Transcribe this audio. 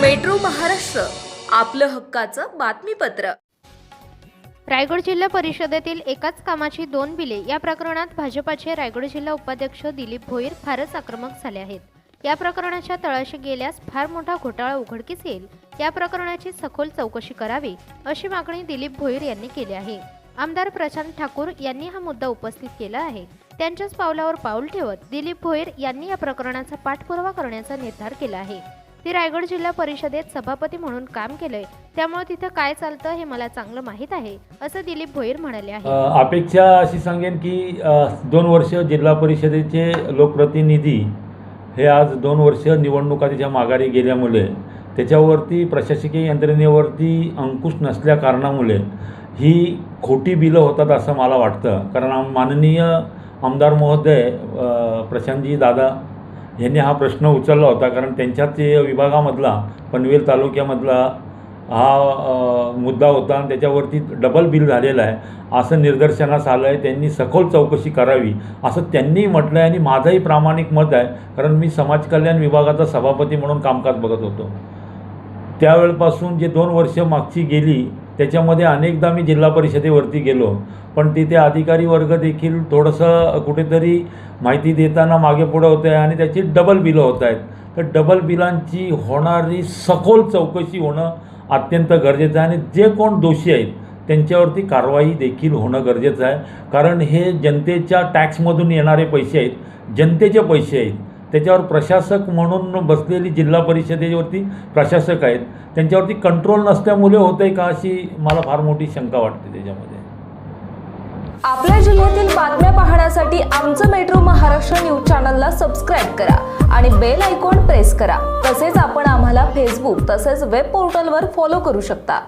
Metro Maharashtra आपलं हक्काचं बातमीपत्र. रायगड जिल्हा परिषदेतील एकाच कामाची दोन बिले या प्रकरणात भाजपाचे रायगड जिल्हा उपाध्यक्ष दिलीप भोईर फारच आक्रमक झाले आहेत. या प्रकरणाच्या तळाशी गेल्यास फार मोठा घोटाळा उघडकीस येईल. या प्रकरणाची सखोल चौकशी करावी अशी मागणी दिलीप भोईर यांनी केली आहे. आमदार प्रशांत ठाकूर यांनी हा मुद्दा उपस्थित केला आहे. त्यांच्याच पावलावर पाऊल ठेवत दिलीप भोईर यांनी या प्रकरणाचा पाठपुरावा करण्याचा निर्धार केला आहे. ते रायगड जिल्हा परिषदेत सभापती म्हणून काम केलंय. त्यामुळे तिथं काय चालतं हे मला चांगलं माहीत आहे असं दिलीप भोईर म्हणाले आहे. अपेक्षा अशी सांगेन की दोन वर्ष जिल्हा परिषदेचे लोकप्रतिनिधी हे आज दोन वर्ष निवडणुका त्याच्या माघारी गेल्यामुळे त्याच्यावरती प्रशासकीय यंत्रणेवरती अंकुश नसल्या कारणामुळे ही खोटी बिलं होतात असं मला वाटतं. कारण माननीय आमदार महोदय प्रशांतजी दादा यांनी हा प्रश्न उचलला होता कारण त्यांच्याच विभागामधला पनवेल तालुक्यामधला हा मुद्दा होता आणि त्याच्यावरती डबल बिल झालेलं आहे. असं निदर्शनास आलं आहे त्यांनी सखोल चौकशी करावी असं त्यांनी म्हटलं आहे आणि माझंही प्रामाणिक मत आहे कारण मी समाज कल्याण विभागाचा सभापती म्हणून कामकाज बघत होतो. त्यावेळपासून जे दोन वर्ष मागची गेली त्याच्यामध्ये अनेकदा मी जिल्हा परिषदेवरती गेलो. पण तिथे अधिकारी वर्ग देखील थोडंसं कुठेतरी माहिती देताना मागे पुढं होतं आहे आणि त्याची डबल बिलं होत आहेत. तर डबल बिलांची होणारी सखोल चौकशी होणं अत्यंत गरजेचं आहे आणि जे कोण दोषी आहेत त्यांच्यावरती कारवाई देखील होणं गरजेचं आहे. कारण हे जनतेच्या टॅक्समधून येणारे पैसे आहेत जनतेचे पैसे आहेत. त्याच्यावर प्रशासक म्हणून बसलेली जिल्हा परिषदेवरती प्रशासक आहेत. त्यांच्यावरती कंट्रोल नसल्यामुळे होतं आहे का अशी मला फार मोठी शंका वाटते त्याच्यामध्ये. आपल्या जिल्ह्यातील बातम्या पाहण्यासाठी आमचं मेट्रो महाराष्ट्र न्यूज चॅनलला सबस्क्राईब करा आणि बेल आयकॉन प्रेस करा. तसेच आपण आम्हाला फेसबुक तसेच वेब पोर्टलवर फॉलो करू शकता.